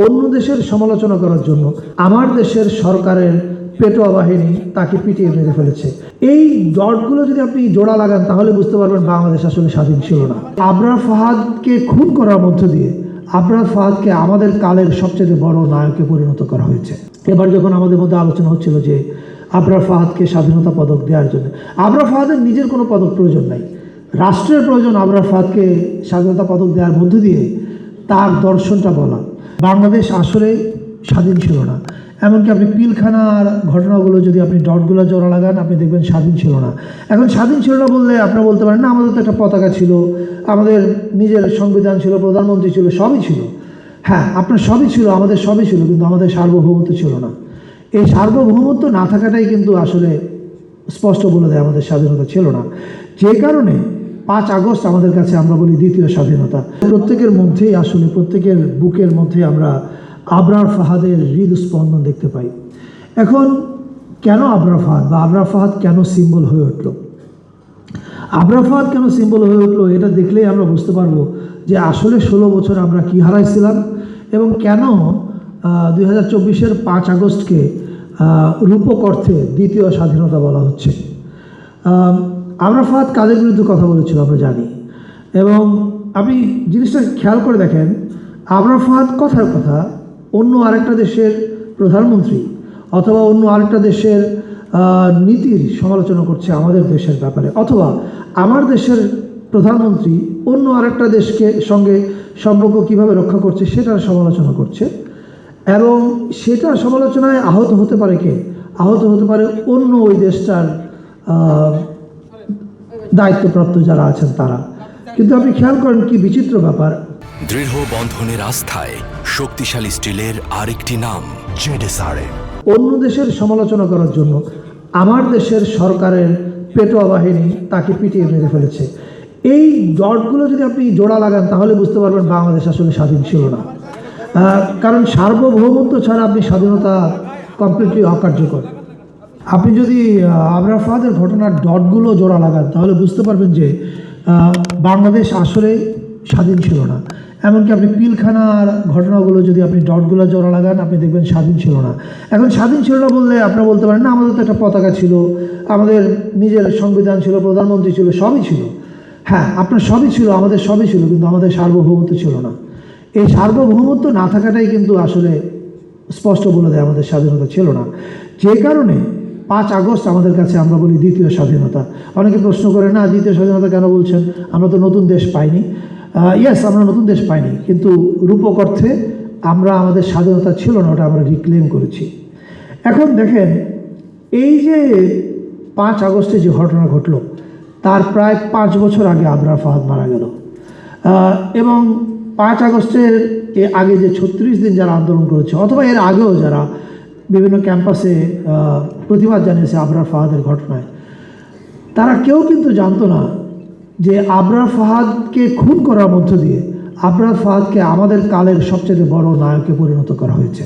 অন্য দেশের সমালোচনা করার জন্য আমার দেশের সরকারের পেটোয়া বাহিনী তাকে পিটিয়ে মেরে ফেলেছে। এই ডটগুলো যদি আপনি জোড়া লাগান, তাহলে বুঝতে পারবেন বাংলাদেশ আসলে স্বাধীন ছিল না। আবরার ফাহাদকে খুন করার মধ্য দিয়ে আবরার ফাহাদকে আমাদের কালের সবচেয়ে বড় নায়কে পরিণত করা হয়েছে। এবার যখন আমাদের মধ্যে আলোচনা হচ্ছিল যে আবরার ফাহাদকে স্বাধীনতা পদক দেওয়ার জন্য আবরার ফাহাদের নিজের কোনো পদক প্রয়োজন নাই। রাষ্ট্রের প্রয়োজন আবরার ফাহাদকে স্বাধীনতা পদক দেওয়ার মধ্য দিয়ে তার দর্শনটা বলা। বাংলাদেশ আসলে স্বাধীন ছিল না। এমনকি আপনি পিলখানার ঘটনাগুলো যদি আপনি ডটগুলো জোড়া লাগান, আপনি দেখবেন স্বাধীন ছিল না। এখন স্বাধীন ছিল না বললে আপনারা বলতে পারেন, না, আমাদের তো একটা পতাকা ছিল, আমাদের নিজের সংবিধান ছিল, প্রধানমন্ত্রী ছিল, সবই ছিল। হ্যাঁ আপনার সবই ছিল, আমাদের সবই ছিল, কিন্তু আমাদের সার্বভৌমত্ব ছিল না। এই সার্বভৌমত্ব না থাকাটাই কিন্তু আসলে স্পষ্ট বলে দেয় আমাদের স্বাধীনতা ছিল না। যে কারণে পাঁচ আগস্ট আমাদের কাছে আমরা বলি দ্বিতীয় স্বাধীনতা। প্রত্যেকের মধ্যেই আসলে, প্রত্যেকের বুকের মধ্যে আমরা আবরার ফাহাদের হৃদস্পন্দন দেখতে পাই। এখন কেন আবরার ফাহাদ বা আবরার ফাহাদ কেন সিম্বল হয়ে উঠল? আবরার ফাহাদ কেন সিম্বল হয়ে উঠল এটা দেখলেই আমরা বুঝতে পারব যে আসলে ষোলো বছর আমরা কি হারাইছিলাম এবং কেন দুই হাজার চব্বিশের পাঁচ আগস্টকে রূপক অর্থে দ্বিতীয় স্বাধীনতা বলা হচ্ছে। আহ, আমরা ফাহাদ কাদের বিরুদ্ধে কথা বলেছিল আমরা জানি। এবং আপনি জিনিসটা খেয়াল করে দেখেন আমরা ফাহাদ কথার কথা অন্য আরেকটা দেশের প্রধানমন্ত্রী অথবা অন্য আরেকটা দেশের নীতির সমালোচনা করছে আমাদের দেশের ব্যাপারে। অথবা আমার দেশের প্রধানমন্ত্রী অন্য আরেকটা দেশকে সঙ্গে সম্পর্ক কীভাবে রক্ষা করছে সেটার সমালোচনা করছে। এবং সেটা সমালোচনায় আহত হতে পারে কে? আহত হতে পারে অন্য ওই দেশটার দায়িত্বপ্রাপ্ত যারা আছেন তারা। কিন্তু আপনি খেয়াল করেন কি বিচিত্র ব্যাপার। দৃঢ় বন্ধনের আস্থায় শক্তিশালী স্টিলের আরেকটি নাম অন্য দেশের সমালোচনা করার জন্য আমার দেশের সরকারের পেটোয়া বাহিনী তাকে পিটিয়ে মেরে ফেলেছে। এই ডটগুলো যদি আপনি জোড়া লাগান তাহলে বুঝতে পারবেন বাংলাদেশ আসলে স্বাধীন ছিল না। কারণ সার্বভৌমত্ব ছাড়া আপনি স্বাধীনতা কমপ্লিটলি অকার্যকর। আপনি যদি আবরার ফাহাদের ঘটনার ডটগুলো জোড়া লাগান, তাহলে বুঝতে পারবেন যে বাংলাদেশ আসলে স্বাধীন ছিল না। এমনকি আপনি পিলখানার ঘটনাগুলো যদি আপনি ডটগুলো জোড়া লাগান, আপনি দেখবেন স্বাধীন ছিল না। এখন স্বাধীন ছিল না বললে আপনারা বলতে পারেন, না, আমাদের তো একটা পতাকা ছিল, আমাদের নিজের সংবিধান ছিল, প্রধানমন্ত্রী ছিল, সবই ছিল। হ্যাঁ আপনার সবই ছিল, আমাদের সবই ছিল, কিন্তু আমাদের সার্বভৌমত্ব ছিল না। এই সার্বভৌমত্ব না থাকাটাই কিন্তু আসলে স্পষ্ট বলে দেয় আমাদের স্বাধীনতা ছিল না। যে কারণে পাঁচ আগস্ট আমাদের কাছে আমরা বলি দ্বিতীয় স্বাধীনতা। অনেকে প্রশ্ন করে, না, দ্বিতীয় স্বাধীনতা কেন বলছেন? আমরা তো নতুন দেশ পাইনি। ইয়েস আমরা নতুন দেশ পাইনি, কিন্তু রূপক অর্থে আমরা আমাদের স্বাধীনতা ছিল না, ওটা আমরা রিক্লেম করেছি। এখন দেখেন, এই যে পাঁচ আগস্টে যে ঘটনা ঘটলো, তার প্রায় পাঁচ বছর আগে আবরার ফাহাদ মারা গেল। এবং পাঁচ আগস্টের আগে যে ছত্রিশ দিন যারা আন্দোলন করেছে, অথবা এর আগেও যারা বিভিন্ন ক্যাম্পাসে প্রতিবাদ জানিয়েছে আবরার ফাহাদের ঘটনায়। তারা কেউ কিন্তু জানতো না যে আবরার ফাহাদকে খুন করার মধ্য দিয়ে আবরার ফাহাদকে আমাদের কালের সবচেয়ে বড় নায়কে পরিণত করা হয়েছে।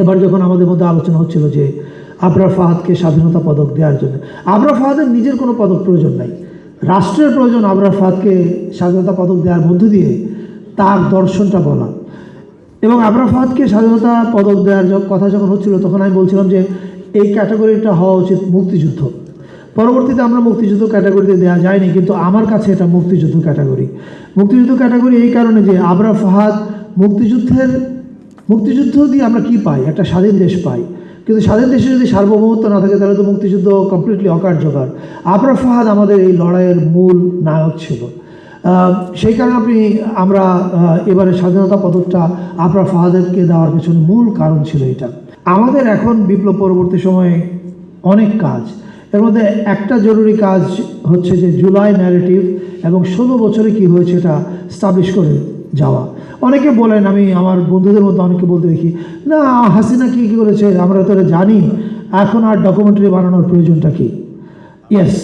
এবার যখন আমাদের মধ্যে আলোচনা হচ্ছিল যে আবরার ফাহাদকে স্বাধীনতা পদক দেওয়ার জন্য, আবরার ফাহাদের নিজের কোনো পদক প্রয়োজন নাই। রাষ্ট্রের প্রয়োজন আবরার ফাহাদকে স্বাধীনতা পদক দেওয়ার মধ্য দিয়ে তার দর্শনটা বলা। এবং আবরার স্বাধীনতা পদক দেওয়ার কথা যখন হচ্ছিল, তখন আমি বলছিলাম যে এই ক্যাটাগরিটা হওয়া উচিত মুক্তিযুদ্ধ। পরবর্তীতে আমরা মুক্তিযুদ্ধ ক্যাটাগরিতে দেওয়া যায়নি, কিন্তু আমার কাছে এটা মুক্তিযুদ্ধ ক্যাটাগরি। মুক্তিযুদ্ধ ক্যাটাগরি এই কারণে যে আবরা ফাহাদ মুক্তিযুদ্ধের, মুক্তিযুদ্ধ দিয়ে আমরা কি পাই? একটা স্বাধীন দেশ পাই। কিন্তু স্বাধীন দেশে যদি সার্বভৌমত্ব না থাকে, তাহলে তো মুক্তিযুদ্ধ কমপ্লিটলি অকার্যকর। আবরা ফাহাদ আমাদের এই লড়াইয়ের মূল নায়ক ছিল। সেই কারণে আপনি, আমরা এবারে স্বাধীনতা পদকটা আপনার ফাহাদেরকে দেওয়ার পেছনে মূল কারণ ছিল এটা। আমাদের এখন বিপ্লব পরবর্তী সময়ে অনেক কাজ। এর মধ্যে একটা জরুরি কাজ হচ্ছে যে জুলাই ন্যারেটিভ এবং ষোলো বছরে কি হয়েছে এটা স্টাবলিশ করে যাওয়া। অনেকে বলেন, আমি আমার বন্ধুদের মধ্যে অনেকে বলতে দেখি, না, হাসিনা কী কী করেছে? আমরা তো জানি। এখন আর ডকুমেন্টারি বানানোর প্রয়োজনটা কী? ইয়েস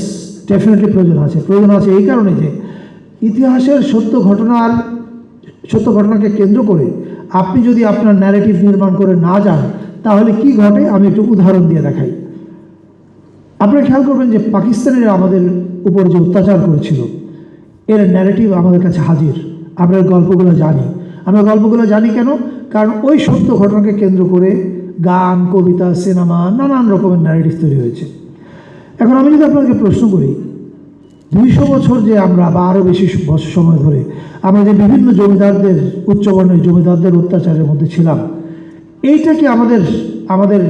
ডেফিনেটলি প্রয়োজন আছে। প্রয়োজন আছে এই কারণে যে ইতিহাসের সত্য ঘটনার সত্য ঘটনাকে কেন্দ্র করে আপনি যদি আপনার ন্যারেটিভ নির্মাণ করে না যান, তাহলে কি ঘটে? আমি একটু উদাহরণ দিয়ে দেখাই। আপনারা খেয়াল করবেন যে পাকিস্তানের আমাদের উপর যে অত্যাচার করেছিল, এর ন্যারেটিভ আমাদের কাছে হাজির। আমরা গল্পগুলো জানি। আমরা গল্পগুলো জানি কেন? কারণ ওই সত্য ঘটনাকে কেন্দ্র করে গান, কবিতা, সিনেমা, নানান রকমের ন্যারেটিভ তৈরি হয়েছে। এখন আমি যদি আপনাকে প্রশ্ন করি দুইশো বছর যে আমরা বা আরও বেশি বছর সময় ধরে আমরা যে বিভিন্ন জমিদারদের, উচ্চবর্ণের জমিদারদের অত্যাচারের মধ্যে ছিলাম, এইটা কি আমাদের আমাদের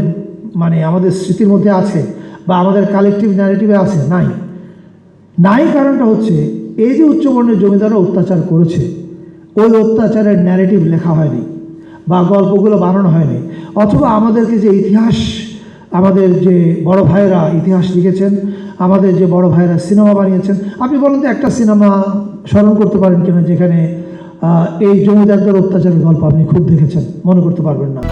মানে আমাদের স্মৃতির মধ্যে আছে বা আমাদের কালেকটিভ ন্যারেটিভে আছে? নাই। নাই কারণটা হচ্ছে এই যে উচ্চবর্ণের জমিদাররা অত্যাচার করেছে, ওই অত্যাচারের ন্যারেটিভ লেখা হয়নি বা গল্পগুলো বানানো হয়নি। অথবা আমাদেরকে যে ইতিহাস, আমাদের যে বড় ভাইয়েরা ইতিহাস লিখেছেন আমাদের যে বড় ভাইরা সিনেমা বানিয়েছেন, আপনি বলেন তো একটা সিনেমা স্মরণ করতে পারেন কিনা যেখানে এই জমিদারদের অত্যাচারের গল্প আপনি খুব দেখেছেন, মনে করতে পারবেন না।